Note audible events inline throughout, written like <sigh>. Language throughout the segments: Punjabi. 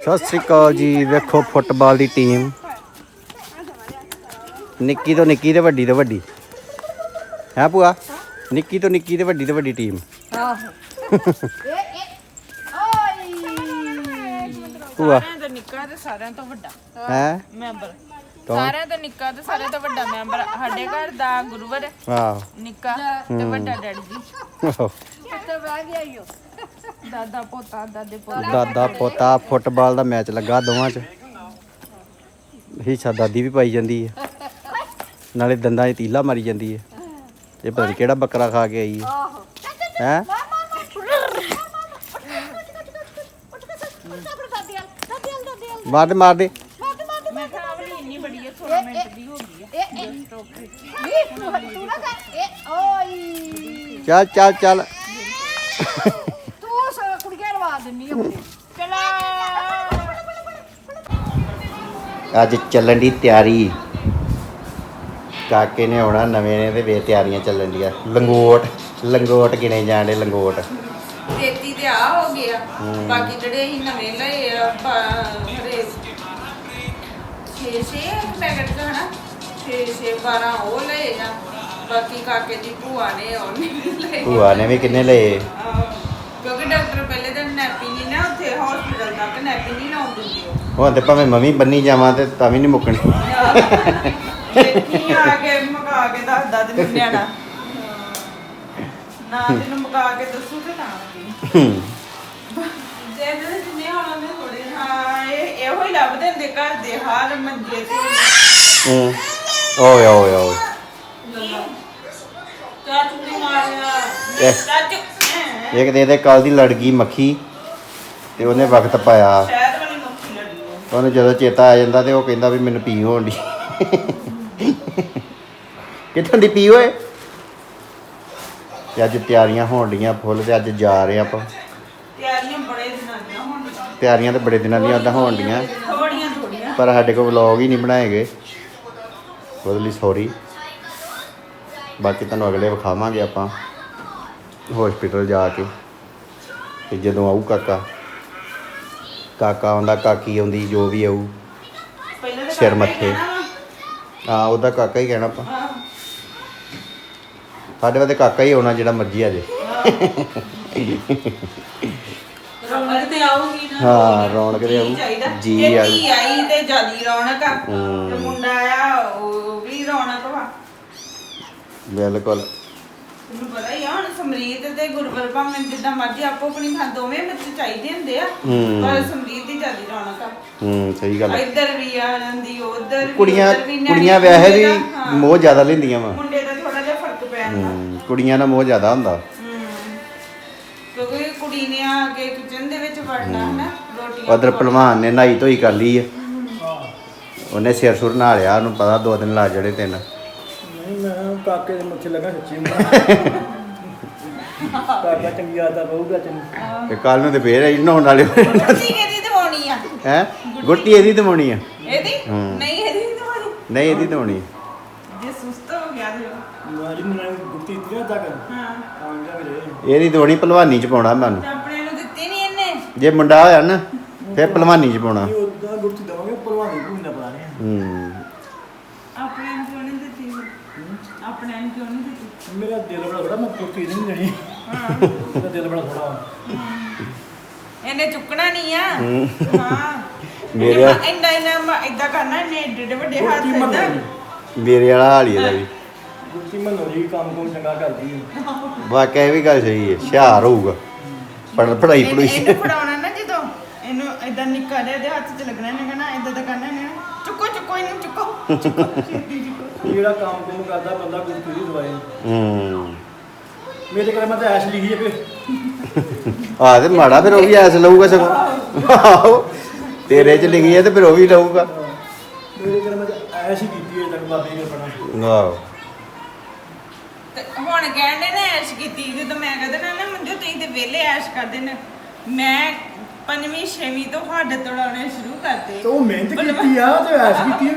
ਸਤਿ ਸ੍ਰੀ ਅਕਾਲ ਜੀ ਵੇਖੋ ਫੁੱਟਬਾਲ ਦੀ ਟੀਮ। ਨਿੱਕੀ ਤੋਂ ਨਿੱਕੀ ਤੇ ਵੱਡੀ ਤੋਂ ਵੱਡੀ। ਹੈ ਭੂਆ? ਨਿੱਕੀ ਤੋਂ ਨਿੱਕੀ ਤੇ ਵੱਡੀ ਤੋਂ ਵੱਡੀ ਟੀਮ। ਭੂਆ? ਸਾਰਿਆਂ ਤੋਂ ਨਿੱਕਾ ਤੇ ਸਾਰਿਆਂ ਤੋਂ ਵੱਡਾ। ਹੈ? ਮੈਂਬਰ? ਸਾਰਿਆਂ ਤੋਂ ਨਿੱਕਾ ਤੇ ਸਾਰਿਆਂ ਤੋਂ ਵੱਡਾ ਮੈਂਬਰ। ਸਾਡੇ ਘਰ ਦਾ ਗੁਰੂਵਰ ਵਾਹ ਨਿੱਕਾ ਤੇ ਵੱਡਾ ਡੈਡੀ ਜੀ। ਦਾਦਾ ਪੋਤਾ ਦਾਦੇ ਪੋਤਾ। ਦਾਦਾ ਪੋਤਾ ਫੁੱਟਬਾਲ ਦਾ ਮੈਚ ਲੱਗਾ ਦੋਵਾਂ 'ਚ। ਹਿੱਸਾ ਦਾਦੀ ਵੀ ਪਾਈ ਜਾਂਦੀ ਹੈ ਨਾਲੇ ਦੰਦਾਂ 'ਚ ਤੀਲਾ ਮਾਰੀ ਜਾਂਦੀ ਹੈ ਇਹ ਪਤਾ ਨੀ ਕਿਹੜਾ ਬੱਕਰਾ ਖਾ ਕੇ ਆਈ ਹੈ ਹੈ? ਮਾਰ ਦੇ ਮਾਰ ਦੇ। ਮੈਂ ਕਿਹਾ ਆਵਲੀ ਇੰਨੀ ਬੜੀ ਹੈ 16 ਮਿੰਟ ਦੀ ਹੋ ਗਈ ਹੈ ਚੱਲ। ਚੱਲ ਚੱਲ। ਅੱਜ ਚੱਲਣ ਦੀ ਤਿਆਰੀ। ਕਾਕੇ ਨੇ ਆਉਣਾ ਨਵੇਂ ਨੇ ਤੇ ਵੇ ਤਿਆਰੀਆਂ ਚੱਲਣ ਦੀਆਂ। ਲੰਗੋਟ ਲੰਗੋਟ ਗਿਣੇ ਜਾਣਦੇ ਲੰਗੋਟ? ਤੇਤੀ ਤੇ ਆ ਹੋ ਗਿਆ। ਬਾਕੀ ਜਿਹੜੇ ਅਸੀਂ ਨਵੇਂ ਲਏ ਆ ਹਰੇ 6 6 ਪੈਕਟ ਦਾ ਹਨਾ। 6 6 12 ਉਹ ਲਏ ਆ। ਬਾਕੀ ਕਾਕੇ ਦੀ ਭੂਆ ਨੇ ਉਹ ਨਹੀਂ ਲਏ। ਭੂਆ ਨੇ ਵੀ ਕਿੰਨੇ ਲਏ? ਆਹ, ਕਿਉਂਕਿ ਡਾਕਟਰ ਪਹਿਲੇ ਦਿਨ ਨੈਪੀ ਨਹੀਂ ਨਾ ਉੱਥੇ ਹਸਪੀਟਲ ਤੱਕ ਨੈਪੀ ਨਹੀਂ ਲਾਉਣ ਦਿੰਦੇ ਉਹ ਹੁਣ ਤੇ ਭਾਵੇਂ ਮਮੀ ਬੰਨੀ ਜਾਵਾਂ ਤੇ ਤਾਂ ਵੀ ਨਹੀਂ ਮੁੱਕਣੀ। ਦੇਖੀ ਆ ਕੇ ਮਗਾ ਕੇ ਦੱਸਦਾ ਤੈਨੂੰ ਨਿਆਣਾ। ਨਾ ਤੈਨੂੰ ਮਗਾ ਕੇ ਦੱਸੂ ਤੇ ਤਾਂ ਕੀ। ਹੂੰ। ਜੇ ਦੇ ਜਿੰਨੇ ਹੋਣਾ ਨੇ ਥੋੜੇ ਹਾਂ ਇਹ ਇਹੋ ਹੀ ਲੱਭਦੇ ਹੁੰਦੇ ਘਰ ਦੇ ਹਾਲ ਮੰਜੇ ਤੇ। ਹੂੰ ਓਏ ਓਏ ਓਏ। ਚਾਚੂ ਨੇ ਮਾਰਿਆ। ਇਹ। ਚਾਚੂ ਹੈਂ। ਇੱਕ ਦੇ ਦੇ ਕੱਲ ਦੀ ਲੜ ਗਈ ਮੱਖੀ ਤੇ ਉਹਨੇ ਵਕਤ ਪਾਇਆ ਸ਼ਹਿਦ ਵਾਲੀ ਮੱਖੀ ਲੜੀ ਉਹ। ਉਹਨੂੰ ਜਦੋਂ ਚੇਤਾ ਆ ਜਾਂਦਾ ਤੇ ਉਹ ਕਹਿੰਦਾ ਵੀ ਮੈਨੂੰ ਪੀ ਹੋਣ ਦੀ ਕਿੱਥੋਂ ਦੀ ਪੀ ਓਏ? ਤੇ ਅੱਜ ਤਿਆਰੀਆਂ ਹੋਣ ਡੀਆਂ ਫੁੱਲ ਤੇ ਅੱਜ ਜਾ ਰਹੇ ਆਪਾਂ। ਤਿਆਰੀਆਂ ਬੜੇ ਦਿਨਾਂ ਦੀਆਂ ਹੁਣ ਤਿਆਰੀਆਂ ਤੇ ਬੜੇ ਦਿਨਾਂ ਦੀਆਂ ਉਦਾਂ ਹੋਣ ਡੀਆਂ ਥੋੜੀਆਂ ਥੋੜੀਆਂ। ਪਰ ਸਾਡੇ ਕੋਲ ਵਲੌਗ ਹੀ ਨਹੀਂ ਬਣਾਏ ਗਏ। ਉਹਦੇ ਲਈ ਸੌਰੀ ਬਾਕੀ ਤੁਹਾਨੂੰ ਅਗਲੇ ਵਿਖਾਵਾਂਗੇ ਆਪਾਂ। ਹਸਪੀਟਲ ਜਾ ਕੇ। ਤੇ ਜਦੋਂ ਆਊ ਕਾਕਾ। ਕਾਕਾ ਆਉਂਦਾ ਕਾਕੀ ਆਉਂਦੀ ਜੋ ਵੀ ਆਊ ਪਹਿਲਾਂ ਤਾਂ ਸਿਰ ਮੱਥੇ। ਹਾਂ ਉਹਦਾ ਕਾਕਾ ਹੀ ਕਹਿਣਾ ਆਪਾਂ ਸਾਡੇ ਵਾਸਤੇ ਕਾਕਾ ਹੀ ਹੋਣਾ ਜਿਹੜਾ ਮਰਜ਼ੀ ਆ ਜੇ ਰੌਣਕ ਤੇ ਆਊਗੀ ਨਾ ਹਾਂ, ਰੌਣਕ ਤੇ ਆਊ। ਜੀ ਜੇ ਆਊ। ਆਈ ਤੇ ਜਿਆਦੀ ਰੌਣਕ ਆ। ਤੇ ਮੁੰਡਾ ਆਇਆ ਉਹ ਵੀ ਰੌਣਕ ਵਾ ਬਿਲਕੁਲ ਤੈਨੂੰ ਪਤਾ ਹੀ ਆ ਹੁਣ ਸਮਰੀਤ ਤੇ ਗੁਰਬਲ ਭਾਵੇਂ ਜਿੱਦਾਂ ਮਰਜ਼ੀ ਆਪੋ ਆਪਣੀ ਥਾਂ ਦੋਵੇਂ ਬੱਚੇ ਚਾਹੀਦੇ ਹੁੰਦੇ ਆ ਹੂੰ। ਪਰ ਸਮਰੀਤ ਦੀ ਜਿਆਦੀ ਰੌਣਕ ਆ। ਹੂੰ ਸਹੀ ਗੱਲ ਹੈ ਇੱਧਰ ਵੀ ਆ ਜਾਂਦੀ ਉਧਰ ਵੀ ਕੁੜੀਆਂ ਉੱਧਰ ਵੀ ਨਿਆਣੀ ਕੁੜੀਆਂ ਵੈਸੇ ਮੁੰਡੇ ਵੀ ਦਾ, ਹਾਂ, ਮੋਹ ਜ਼ਿਆਦਾ ਲੈਂਦੀਆਂ ਵਾ। ਮੁੰਡੇ ਦਾ ਥੋੜਾ ਜਿਹਾ ਫ਼ਰਕ ਪੈ ਜਾਂਦਾ। ਹੂੰ ਕੁੜੀਆਂ ਦਾ ਮੋਹ ਜ਼ਿਆਦਾ ਹੁੰਦਾ। ਹੂੰ। ਕਿਉਂਕਿ ਕੁੜੀ ਨੇ ਆ ਕੇ ਕਿਚਨ ਦੇ ਵਿੱਚ ਵੜਨਾ ਹੈ। ਨਾ ਰੋਟੀਆਂ ਉਧਰ ਪਹਿਲਵਾਨ ਨੇ ਨਹਾਈ ਧੋਈ ਕਰ ਲਈ ਆ। ਉਹਨੇ ਸਿਰ ਸੁਰ ਨਹਾ ਲਿਆ ਉਹਨੂੰ ਪਤਾ ਦੋ ਦਿਨ ਲਾ ਜੜੇ ਤਿੰਨ। ਕਾਕੇ ਦੇ ਮੁੱਛ ਲੱਗਾ ਸੱਚੀ ਕਾਕਾ <laughs> ਚੰਗੀ ਆਦਾ ਰਹੂਗਾ ਤੈਨੂੰ ਤੇ ਕੱਲ ਨੂੰ ਤੇ ਫੇਰ ਆਈ ਨਹਾਉਣ ਵਾਲੇ ਗੁੱਟੀ ਕਿਹਦੀ ਦਵਾਉਣੀ ਆ? ਹੈ? ਗੁੱਟੀ ਇਹਦੀ ਦਵਾਉਣੀ ਆ। ਇਹਦੀ? ਹੂੰ। ਨਹੀਂ ਇਹਦੀ ਨੀ ਦਵਾਉਣੀ ਨਹੀਂ ਇਹਦੀ ਦਵਾਉਣੀ ਜੇ ਸੁਸਤ ਹੋ ਗਿਆ ਤੇ ਮਾਰੀ ਮੈਨੂੰ ਗੁੱਤੀ ਦਿੱਤੀ ਤੱਕ ਹਾਂ। ਆਉਂਦਾ ਵੀਰੇ ਇਹਦੀ ਦਵਾਉਣੀ ਪਹਿਲਵਾਨੀ ਚ ਪਾਉਣਾ ਮੈਨੂੰ ਤੇ ਆਪਣੇ ਨੂੰ ਦਿੱਤੀ ਨਹੀਂ ਇਹਨੇ? ਜੇ ਮੁੰਡਾ ਹੋਇਆ ਨਾ ਫੇਰ ਪਹਿਲਵਾਨੀ ਚ ਪਾਉਣਾ ਇਹ ਉਦਾਂ ਗੁੱਤੀ ਦਵਾਂਗੇ ਭਲਵਾਨੀ ਕੋਈ ਨਾ ਪਤਾ ਨਹੀਂ ਹੂੰ ਆਪਣੇ ਨੂੰ ਕਿਉਂ ਨਹੀਂ ਦਿੱਤੀ ਆਪਣੇ ਨੂੰ ਕਿਉਂ ਨਹੀਂ ਦਿੱਤੀ ਮੇਰਾ ਦਿਲ ਗੁੱਤੀ ਨਹੀਂ ਹਾਂ। ਮੇਰਾ ਦਿਲ ਬੜਾ ਥੋੜਾ ਇਹਨੇ ਚੁੱਕਣਾ ਨਹੀਂ ਆ। ਹੂੰ। ਹਾਂ। ਮੇਰੇ- ਇੰਨਾ ਇੰਨਾ ਇਦਾਂ ਕਰਨਾ ਇਹਨੇ ਏਡੇ ਏਡੇ ਵੱਡੇ ਹੱਥ ਮੰਨਣੀ ਮੇਰੇ ਵਾਲਾ ਹਾਲ ਇਹਦਾ ਵੀ। ਗੁੱਤੀ ਮੰਨੋ ਜੀ ਕੰਮ ਕੋਲ ਚੰਗਾ ਕਰਦੀ ਹੈ ਵਾਕਿਆ ਇਹ ਵੀ ਗੱਲ ਸਹੀ ਹੈ ਹੁਸ਼ਿਆਰ ਹੋਊਗਾ। ਪੜ੍ਹ ਪੜਾਈ ਇਹਨੂੰ ਪੜੂਈ। ਇਹਨੂੰ ਫੜਾਉਣਾ ਨਾ ਜਦੋਂ। ਇਹਨੂੰ ਇਦਾਂ ਨਿੱਕਾ ਜਿਹਾ ਇਹਦੇ ਹੱਥ 'ਚ ਲੱਗਣਾ ਇਹਨੇ ਕਹਿਣਾ ਇਦਾਂ ਦਾ ਕਰਨਾ ਇਹਨੇ ਚੁੱਕੋ ਚੁੱਕੋ ਇਹਨੂੰ ਚੁੱਕੋ। <laughs> ਚੁੱਕੋ ਛੇਤੀ ਚੁੱਕੋ। ਜਿਹੜਾ ਕੰਮ ਕੋਲ ਕਰਦਾ ਬੰਦਾ ਗੁੱਤੀ ਦੀ ਦਵਾਈ। ਹੂੰ। ਮੇਰੇ ਕੋਲ ਮੈਂ ਤਾਂ ਐਸ਼ ਲਿਖੀ ਹੈ ਕਿ ਆ ਤੇ ਮਾੜਾ ਫਿਰ ਉਹ ਵੀ ਐਸ ਲਊਗਾ ਸਗੋਂ। ਆਹੋ ਤੇਰੇ ਚ ਲਿਖੀ ਹੈ ਤੇ ਫਿਰ ਉਹ ਵੀ ਲਊਗਾ। ਮੇਰੇ ਕੋਲ ਮੈਂ ਤਾਂ ਐਸ਼ ਹੀ ਕੀਤੀ ਹੈ ਤੱਕ ਬਾਬੇ ਨੇ ਆਪਣਾ। ਆਹੋ। ਤੇ ਹੁਣ ਕਹਿੰਦੇ ਨੇ ਐਸ਼ ਕੀਤੀ ਜਦੋਂ ਮੈਂ ਕਹਿੰਦਾ ਨਾ ਨਾ ਮੰਜੋ ਤੁਸੀਂ ਤੇ ਵਿਹਲੇ ਐਸ਼ ਕਰਦੇ ਨੇ ਮੈਂ ਪੰਜਵੀਂ ਛੇਵੀਂ ਤੋਂ ਹੱਡ ਤੋੜਾਉਣੇ ਸ਼ੁਰੂ ਕਰਤੇ। ਤੇ ਉਹ ਮਿਹਨਤ ਕੀਤੀ ਆ ਤੇ ਐਸ਼ ਕੀਤੀ ਆ।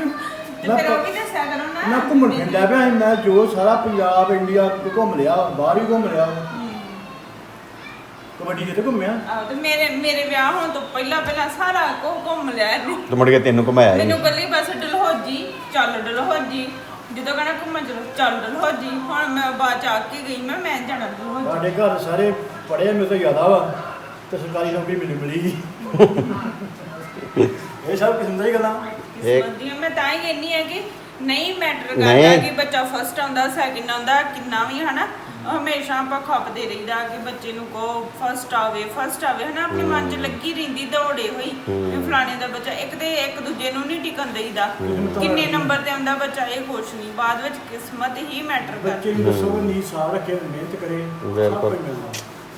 ਤੇ ਫਿਰ ਉਹ ਵੀ ਦੱਸਿਆ ਕਰੋ ਨਾ। ਮੈਂ ਘੁੰਮਣ ਫਿਰਦਾ ਪਿਆ ਸੀ, ਮੈਂ ਜੋ ਸਾਰਾ ਪੰਜਾਬ ਇੰਡੀਆ ਘੁੰਮ ਲਿਆ ਬਾਹਰ ਹੀ ਘੁੰਮ ਲਿਆ। ਕਬੱਡੀ ਜਿੱਤੇ ਘੁੰਮਿਆ? ਆਹੋ ਤੇ ਮੇਰੇ ਮੇਰੇ ਵਿਆਹ ਹੋਣ ਤੋਂ ਪਹਿਲਾਂ ਪਹਿਲਾਂ ਸਾਰਾ ਕੁਝ ਘੁੰਮ ਲਿਆ ਇਹਨੇ। ਤੇ ਮੁੜ ਕੇ ਤੈਨੂੰ ਘੁਮਾਇਆ ਹੀ ਮੈਨੂੰ ਨਹੀਂ। ਕੱਲੀ ਬਸ ਡਲਹੌਜੀ ਚੱਲ ਡਲਹੌਜੀ। ਜਦੋਂ ਕਹਿੰਦਾ ਘੁੰਮਣ ਚਲੋ ਚੱਲ ਡਲਹੌਜੀ। ਹੁਣ ਮੈਂ ਬਾਅਦ ਚ ਆ ਕੇ ਗਈ ਮੈਂ ਮੈਂ ਜਾਣਾ ਡਲਹੌਜੀ। ਸਾਡੇ ਘਰ ਸਾਰੇ ਪੜ੍ਹੇ ਮੇਰੇ ਤੋਂ ਜ਼ਿਆਦਾ ਵਾ ਤੇ ਸਰਕਾਰੀ ਨੌਕਰੀ ਮੈਨੂੰ ਮਿਲੀ <laughs> ਇਹ ਸਭ ਕਿਸਮ ਦੀ ਗੱਲਾਂ। ਕਿਸਮਤ ਦੀਆਂ ਮੈਂ ਤਾਂ ਹੀ ਕਹਿੰਨੀ ਹੈ ਕਿ ਨਹੀਂ ਮੈਟਰ ਨਹੀਂ। ਕਰਦਾ ਕਿ ਬੱਚਾ ਫਸਟ ਆਉਂਦਾ ਸੈਕਿੰਡ ਆਉਂਦਾ ਕਿੰਨਾ ਵੀ ਹਨਾ? ਹਮੇਸ਼ਾ ਆਪਾਂ ਖਪਦੇ ਰਹੀਦਾ ਕਿ ਬੱਚੇ ਨੂੰ ਕੋ ਫਸਟ ਆਵੇ ਫਸਟ ਆਵੇ ਹਨਾ? ਆਪਣੇ ਮਨ 'ਚ ਲੱਗੀ ਰਹਿੰਦੀ ਦੌੜੇ ਹੋਈ ਵੀ ਫਲਾਣੇ ਦਾ ਬੱਚਾ ਇੱਕ ਤੇ ਇੱਕ ਦੂਜੇ ਨੂੰ ਨਹੀਂ ਟਿਕਣ ਦੇਈਦਾ। ਕਿੰਨੇ ਨੰਬਰ ਤੇ ਆਉਂਦਾ ਬੱਚਾ ਇਹ ਕੁਛ ਨਹੀਂ। ਬਾਅਦ ਵਿੱਚ ਕਿਸਮਤ ਹੀ ਮੈਟਰ ਬੱਚੇ ਕਰਦੀ ਨੂੰ ਦੱਸੋ ਨੀ ਸਾਹ ਰੱਖੇ ਮਿਹਨਤ ਕਰੇ ਸਭ ਬਿਲਕੁਲ। ਕੁਝ ਮਿਲਦਾ।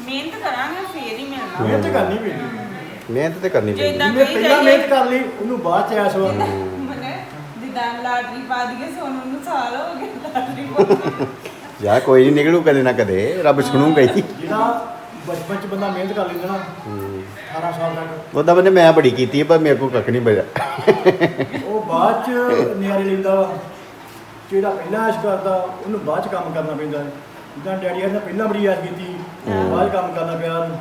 ਮਿਹਨਤ ਕਰਾਂਗੇ ਫੇਰ ਹੀ ਮਿਲਣਾ ਮਿਹਨਤ ਕਰਨੀ ਪੈਂਦੀ। ਮਿਹਨਤ ਤੇ ਕਰਨੀ ਪੈਂਦੀ। ਜਿਹਨੇ ਕਹੀ ਪਹਿਲਾਂ ਜਾਈਏ ਮਿਹਨਤ ਕਰ ਲਈ ਉਹਨੂੰ ਬਾਅਦ ਚ ਐਸ ਵਾ ਮਨੇ ਜਿੱਦਾਂ ਲਾਟਰੀ ਪਾ ਦਈਏ ਸੋਨੂੰ ਨੂੰ ਸਾਲ ਹੋ ਗਏ ਲਾਟਰੀ ਪਾ ਯਾ ਕੋਈ ਨਹੀਂ ਨਿਕਲੂ ਕਦੇ ਨਾ ਕਦੇ ਰੱਬ ਸੁਣੂਗਾ ਹੀ। ਜਿਹੜਾ ਬਚਪਨ ਚ ਬੰਦਾ ਮਿਹਨਤ ਕਰ ਲੈਂਦਾ ਨਾ 18 ਸਾਲ ਤੱਕ। ਉਹਦਾ ਬੰਦੇ ਮੈਂ ਬੜੀ ਕੀਤੀ ਹੈ ਪਰ ਮੇਰੇ ਕੋਲ ਕੱਖ ਨਹੀਂ ਬਜਾ ਉਹ ਬਾਅਦ ਚ ਨਿਆਰੇ ਲੈਂਦਾ ਵਾ ਜਿਹੜਾ ਪਹਿਲਾਂ ਐਸ਼ ਕਰਦਾ ਉਹਨੂੰ ਬਾਅਦ ਚ ਕੰਮ ਕਰਨਾ ਪੈਂਦਾ। ਹੈ ਜਿੱਦਾਂ ਡੈਡੀ ਨੇ ਪਹਿਲਾਂ ਬੜੀ ਐਸ਼ ਕੀਤੀ ਬਾਅਦ 'ਚ ਕੰਮ ਕਰਨਾ ਪਿਆ। ਉਹਨੂੰ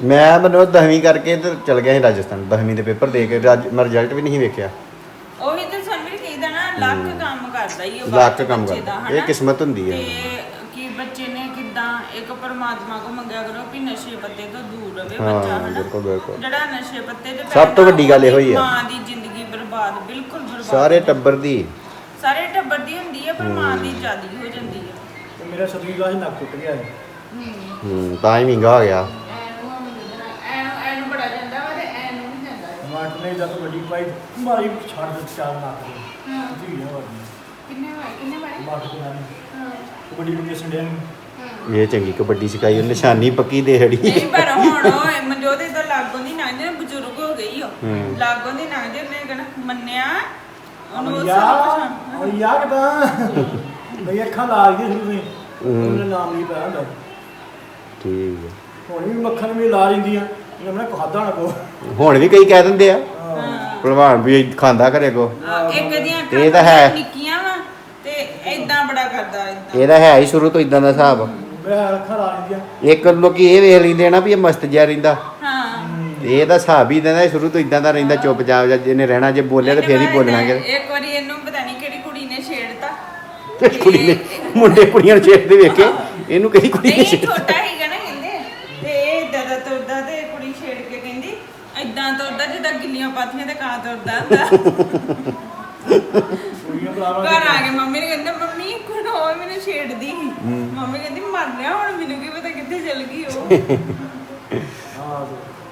ਮੈਂ ਮੈਨੂੰ 10ਵੀਂ ਕਰਕੇ ਤੇ ਚਲ ਗਿਆ ਸੀ ਰਾਜਸਥਾਨ 10ਵੀਂ ਦੇ ਪੇਪਰ ਦੇ ਕੇ ਰਾਜ- ਮੈਂ ਰਿਜ਼ਲਟ ਵੀ ਨਹੀਂ ਵੇਖਿਆ ਉਹੀ ਤੇ ਸਾਨੂੰ ਵੀ ਕਹੀਦਾ ਨਾ ਲੱਖ ਕੰਮ ਕਰਦਾ ਹੀ ਉਹ ਕੰਮ ਕਰਦਾ। ਇਹ? ਕਿਸਮਤ ਹੁੰਦੀ ਹੈ। ਤੇ ਕਿ ਬੱਚੇ ਨੇ ਕਿਦਾਂ ਇੱਕ ਪਰਮਾਤਮਾ ਕੋ ਮੰਗਿਆ ਕਰੋ ਕਿ ਨਸ਼ੇ ਪੱਤੇ ਤੋਂ ਦੂਰ ਰਵੇ ਹਾਂ, ਬੱਚਾ ਹਨਾ ਬਿਲਕੁਲ, ਬਿਲਕੁਲ। ਜਿਹੜਾ ਨਸ਼ੇ ਪੱਤੇ ਤੇ ਸਭ ਤੋਂ ਵੱਡੀ ਗੱਲ ਇਹੋ ਹੀ ਆ। ਮਾਂ ਦੀ ਜ਼ਿੰਦਗੀ ਬਰਬਾਦ ਬਿਲਕੁਲ ਬਰਬਾਦ ਸਾਰੇ ਹੋ ਟੱਬਰ ਦੀ ਸਾਰੇ ਟੱਬਰ ਦੀ ਹੁੰਦੀ ਹੈ ਪਰ ਮਾਂ ਦੀ ਜ਼ਿਆਦੀ ਹੋ ਜਾਂਦੀ ਹੈ ਤੇ ਮੇਰਾ ਕਲਾਸ 'ਚ ਨੱਕ ਟੁੱਟ ਗਿਆ ਹੈ ਹੂੰ ਤਾਂ ਹੀ ਮਹਿੰਗਾ ਹੋ ਗਿਆ ਐਨੂੰ ਐਨੂੰ ਐਨੂੰ ਬੜਾ ਜਾਂਦਾ ਵਾ ਤੇ ਐਨੂੰ ਨਹੀਂ ਜਾਂਦਾ ਮਾਟ ਨੇ ਜਦ ਵੱਡੀ ਪਾਈ ਮਾਰੀ ਛੱਡ ਦਿੱਤ ਚਾਰ ਨੱਕ ਦੇ। ਹਾਂ। ਵਾਲੀ ਕਿੰਨੇ ਵਾਰ ਕਿੰਨੇ ਵਾਰ ਮਾਟ ਕੇ ਨਾਲ। ਹਾਂ। ਕਬੱਡੀ ਨੂੰ ਸੰਡਿਆ ਨੂੰ। ਇਹ ਚੰਗੀ ਕਬੱਡੀ ਸਿਖਾਈ ਉਹ ਨਿਸ਼ਾਨੀ ਪੱਕੀ ਦੇ ਹੜੀ ਨਹੀਂ ਪਰ ਹੁਣ ਉਹ ਮਨਜੋਤ ਇਦਾਂ ਲਾਗੋਂ ਦੀ ਲੰਘ ਜੇ ਬਜ਼ੁਰਗ ਹੋ ਗਈ ਉਹ। ਹੂੰ। ਲਾਗੋਂ ਦੀ ਲੰਘ ਜੇ ਉਹਨੇ ਕਹਿਣਾ ਮੰਨਿਆ ਉਹਨੂੰ ਸਭ ਪਛਾਣ ਉਹ ਯਾ ਕਿਦਾਂ ਬਈ ਅੱਖਾਂ ਲਾ ਗਈ ਸ਼ੁਰੂ ਤੋਂ ਹੀ। ਉਹਨੇ ਨਾਮ ਨਹੀਂ ਪਾਇਆ ਹੁੰਦਾ। ਠੀਕ ਹੈ। ਹੁਣ ਵੀ ਮੱਖਣ ਵੀ ਲਾ ਲੈਂਦੀਆਂ ਇਹਨਾਂ ਨੇ ਖਾਦਾ ਨਾ ਕੋ ਹੁਣ ਵੀ ਕਈ ਕਹਿ ਦਿੰਦੇ ਆ। ਹਾਂ। ਭਲਵਾਨ ਵੀ ਖਾਂਦਾ ਘਰੇ ਕੋ। ਇੱਕ ਦੀਆਂ ਇਹ ਤਾਂ ਹੈ। ਨਿੱਕੀਆਂ ਵਾ ਤੇ ਏਦਾਂ ਬੜਾ ਕਰਦਾ ਏਦਾਂ। ਇਹਦਾ ਹੈ ਹੀ ਸ਼ੁਰੂ ਤੋਂ ਇਦਾਂ ਦਾ ਹਿਸਾਬ। ਇੱਕ ਲੋਕੀ ਇਹ ਵੇਖ ਲੈਂਦੇ ਨਾ ਵੀ ਇਹ ਮਸਤ ਜਿਹਾ ਰਹਿੰਦਾ। ਹਾਂ। ਤੇ ਹਿਸਾਬ ਹੀ ਦਿੰਦਾ ਸ਼ੁਰੂ ਤੋਂ ਇਦਾਂ ਦਾ ਰਹਿੰਦਾ ਚੁੱਪਚਾਪ ਜਾਂ ਜਿਹਨੇ ਰਹਿਣਾ ਜੇ ਬੋਲਿਆ ਤਾਂ ਫੇਰ ਹੀ ਬੋਲਣਾ ਕਿ ਇੱਕ ਵਾਰੀ ਇਹਨੂੰ ਪਤਾ ਨਹੀਂ ਕਿਹੜੀ ਕੁੜੀ ਨੇ ਛੇੜਤਾ। ਕੁੜੀ ਨੇ ਮੁੰਡੇ ਕੁੜੀਆਂ ਨੂੰ ਛੇੜਦੇ ਵੇਖੇ। ਇਹਨੂੰ ਕਿਹੜੀ ਕੁੜੀ ਨੇ ਨਹੀਂ ਛੇੜਿਆ ਛੋਟਾ ਹੀਗਾ ਨਾ ਪਾਥੀਆਂ ਤੇ ਕਾਂ ਤੁਰਦਾ ਹੁੰਦਾ। ਘਰ ਆ ਕੇ ਮੰਮੀ ਨੇ ਕਹਿੰਦਾ ਮੰਮੀ ਕੋਣ ਹੋਏ ਮੈਨੂੰ ਛੇੜਦੀ ਸੀ। ਮੰਮੀ ਕਹਿੰਦੀ ਮਰਨਿਆ ਹੁਣ ਮੈਨੂੰ ਕੀ ਪਤਾ ਕਿੱਥੇ ਚਲ ਗਈ ਉਹ? ਹਾਂ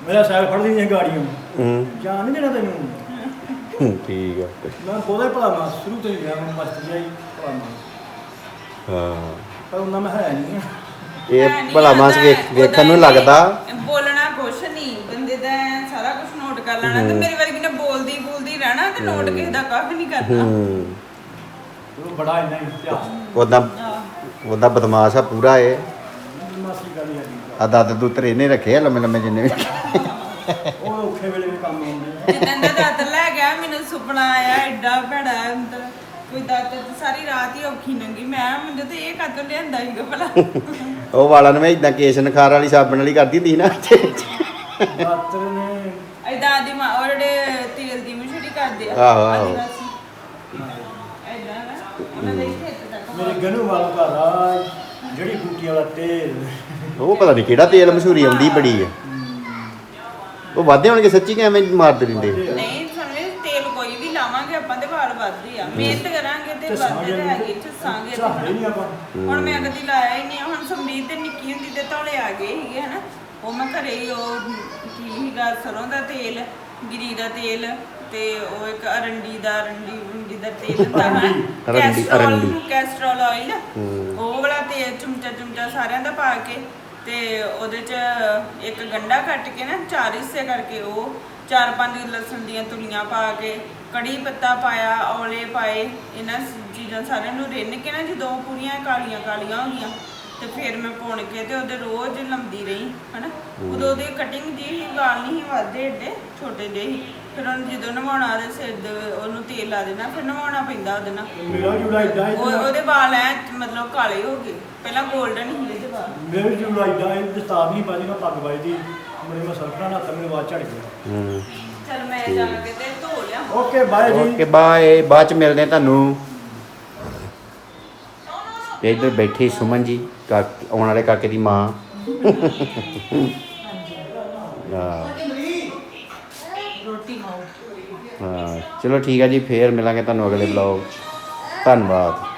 ਮੇਰਾ ਸਾਈਕਲ ਫੜ ਲਈਆਂ ਗਾੜੀਆਂ ਹੂੰ। ਜਾਣ ਨਹੀਂ ਦੇਣਾ ਤੈਨੂੰ। ਹੂੰ, ਠੀਕ ਆ। ਮੈਂ ਬਹੁਤਾ ਭਲਾ ਮਾਸ ਸ਼ੁਰੂ ਤੋਂ ਹੀ ਗਿਆ ਮੈਂ ਮਸਤ ਹੀ ਭਲਾ ਮਾਸ। ਹਾਂ। ਪਰ ਉਹਨਾਂ ਮੈਂ ਹੈ ਨਹੀਂ ਆ। ਇਹ ਹੈ ਨੀ ਭਲਾ ਮਾਸ ਆਉਂਦਾ, ਵੇਖ ਵੇਖਣ ਨੂੰ ਉਹਦਾ ਲੱਗਦਾ। ਇਹ ਬੋਲਣਾ ਕੁਛ ਨਹੀਂ ਬੰਦੇ ਦਾ ਐਂ ਸਾਰਾ ਕੁਝ ਨੋਟ ਕਰ ਲੈਣਾ ਤੇ ਮੇਰੀ ਵਰਗੀ ਨੇ ਬੋਲਦੀ ਬੋਲਦੀ ਰਹਿਣਾ ਤੇ ਨੋਟ ਕਿਸੇ ਦਾ ਕੱਖ ਨਹੀਂ ਕਰਨਾ। ਹੂੰ। ਉਹ ਬੜਾ ਇੰਨਾ ਇਤਿਹਾਸ ਉਦਾਂ ਆਹ। ਉਦਾਂ ਬਦਮਾਸ਼ ਆ ਪੂਰਾ ਇਹ। ਮਾਸੀ ਗੱਲ ਹੀ ਆ ਆ ਦਾਦ ਦੂਤਰ ਇਹਨੇ ਰੱਖੇ ਆ ਲੰਮੇ ਲੰਮੇ ਜਿੰਨੇ ਵੀ। ਉਹ ਔਖੇ ਵੇਲੇ ਵੀ ਕੰਮ ਆਉਂਦੇ ਜਿੱਦਾਂ ਦਾ ਦਾਤਰ ਲੈ ਗਿਆ ਮੈਨੂੰ ਸੁਪਨਾ ਆਇਆ ਐਡਾ ਭੈੜਾ ਅੰਦਰ। ਕੋਈ ਦਾਤਰ ਤੇ ਸਾਰੀ ਰਾਤ ਹੀ ਔਖੀ ਲੰਗੀ ਮੈਂ ਮੈਨੂੰ ਤੇ ਇਹ ਕਦੋਂ ਲਿਆਂਦਾ ਸੀਗਾ ਭਲਾ। ਉਹ ਵਾਲਾਂ ਨੂੰ ਮੈਂ ਇਦਾਂ ਕੇਸ ਨਖਾਰ ਵਾਲੀ ਸਾਬਣ ਵਾਲੀ ਕਰਦੀ ਹੁੰਦੀ ਸੀ ਨਾ। ਦਾਤਰ ਨੇ ਐਦਾਂ ਦੀ ਮਾਂ ਉਹ ਜਿਹੜੇ ਤੇਲ ਦੀ ਮਸ਼ਹੂਰੀ ਕਰਦੇ ਆ ਆਹੋ, ਆਹੋ। ਐਦਾਂ ਨਾ ਉਹਨਾਂ ਦੇ ਇੱਥੇ ਤੱਕ ਮੇਰੇ ਗਨੂ ਵਾਲ ਘਰ ਆ ਜਿਹੜੀ ਬੂਟੀ ਵਾਲਾ ਤੇਲ। ਉਹ ਪਤਾ ਨਹੀਂ ਕਿਹੜਾ ਤੇਲ ਮਸ਼ਹੂਰੀ ਆਉਂਦੀ ਬੜੀ ਹੈ ਉਹ ਵਾਧੇ ਹੋਣਗੇ ਸੱਚੀ ਕਿ ਐਵੇਂ ਮਾਰਦੇ ਰਹਿੰਦੇ ਨਹੀਂ ਸਮਝੇ ਤੇਲ ਕੋਈ ਵੀ ਲਾਵਾਂਗੇ ਆਪਾਂ ਤੇ ਵਾਲ ਵੱਧਦੇ ਆ। ਮਿਹਨਤ ਕਰਾਂਗੇ ਤੇ ਵੱਧਦੇ ਤਾਂ ਹੈਗੇ ਝੱਸਾਂਗੇ ਤੇ ਝਾੜੇ ਨਹੀਂ ਆਪਾਂ। ਹੁਣ ਮੈਂ ਕਦੀ ਲਾਇਆ ਹੀ ਨਹੀਂ ਹੁਣ ਸਮਰੀਤ ਤੇ ਨਿੱਕੀ ਹੁੰਦੀ ਤੇ ਧੌਲੇ ਆ ਗਏ ਸੀਗੇ ਹਨਾ? ਉਹ ਮੈਂ ਘਰੇ ਹੀ ਉਹ ਕੀ ਸੀਗਾ ਸਰੋਂ ਦਾ ਤੇਲ ਗਿਰੀ ਦਾ ਤੇਲ ਤੇ ਉਹ ਇੱਕ ਅਰੰਡੀ ਦਾ ਅਰੰਡੀ ਅਰੰਡੀ ਦਾ ਤੇਲ ਹੁੰਦਾ ਹੈ ਅਰੰਡੀ- ਅਰੰਡੀ। Cholesterol oil. ਉਹ ਵਾਲਾ ਤੇਲ ਚਮਚਾ ਚਮਚਾ ਸਾਰਿਆਂ ਦਾ ਪਾ ਕੇ ਤੇ ਉਹਦੇ ਚ ਇੱਕ ਗੰਡਾ ਕੱਟ ਕੇ ਨਾ ਚਾਰ ਹਿੱਸੇ ਕਰਕੇ ਉਹ ਚਾਰ ਪੰਜ ਲਸਣ ਦੀਆਂ ਤੁਲੀਆਂ ਪਾ ਕੇ ਕੜੀ ਪੱਤਾ ਪਾਇਆ ਔਲੇ ਪਾਏ ਇਹਨਾਂ ਚੀਜ਼ਾਂ ਸਾਰਿਆਂ ਨੂੰ ਰਿੰਨ ਕੇ ਨਾ ਜਦੋਂ ਪੂਰੀਆਂ ਕਾਲੀਆਂ ਕਾਲੀਆਂ ਹੋ ਗਈਆਂ ਤੇ ਫਿਰ ਮੈਂ ਪੁਣ ਕੇ ਤੇ ਉਹਦੇ ਰੋਜ਼ ਲੰਮਦੀ ਰਹੀ ਹਨਾ? ਉਦੋਂ ਉਹਦੀ ਕਟਿੰਗ ਜੀ ਵਾਲ ਨਹੀਂ ਸੀ ਵੱਧਦੇ ਏਡੇ ਛੋਟੇ ਜਿਹੇ ਸੀ। ਫਿਰ ਉਹਨੂੰ ਜਦੋਂ ਨਵਾਉਣਾ ਉਹਦੇ ਸਿਰ ਦੇ ਉਹਨੂੰ ਤੇਲ ਲਾ ਦੇਣਾ ਫਿਰ ਨਵਾਉਣਾ ਪੈਂਦਾ ਉਹਦੇ ਨਾਲ। ਮੇਰਾ ਜੂੜਾ ਇਦਾਂ ਉਹ ਉਹਦੇ ਵਾਲ ਐ ਮਤਲਬ ਕਾਲੇ ਹੋ ਗਏ। ਪਹਿਲਾਂ 골ਡਨ ਹੁੰਦੇ ਤੇ ਵਾਲ। ਮੇਰੇ ਜੂੜਾ ਇਦਾਂ ਇਹ ਦਸਤਾਰ ਨਹੀਂ ਪਾਦੀ ਮੈਂ ਪੱਗ ਵੱਜਦੀ। ਮੇਰੇ ਮੈਂ ਸਰਫਣਾ ਨਾਲ ਤਾਂ ਮੈਨੂੰ ਆਵਾਜ਼ ਝੜ ਗਿਆ ਹੂੰ ਚਲ ਮੈਂ ਜਾ ਕੇ ਤੇ ਧੋ ਲਿਆ। Okay bye ji. Okay bye ਬਾਅਦ ਚ ਮਿਲਦੇ ਆ ਤੁਹਾਨੂੰ। ਤੇ ਇੱਧਰ ਬੈਠੀ ਸੁਮਨ ਜੀ ਕਾਕ- ਆਉਣ ਵਾਲੇ ਕਾਕੇ ਦੀ ਮਾਂ। ਰੋਟੀ ਖਾਓ ਹਾਂ, ਚਲੋ ਠੀਕ ਹੈ ਜੀ, ਫੇਰ ਮਿਲਾਂਗੇ ਤੁਹਾਨੂੰ ਅਗਲੇ ਬਲੌਗ ਧੰਨਵਾਦ।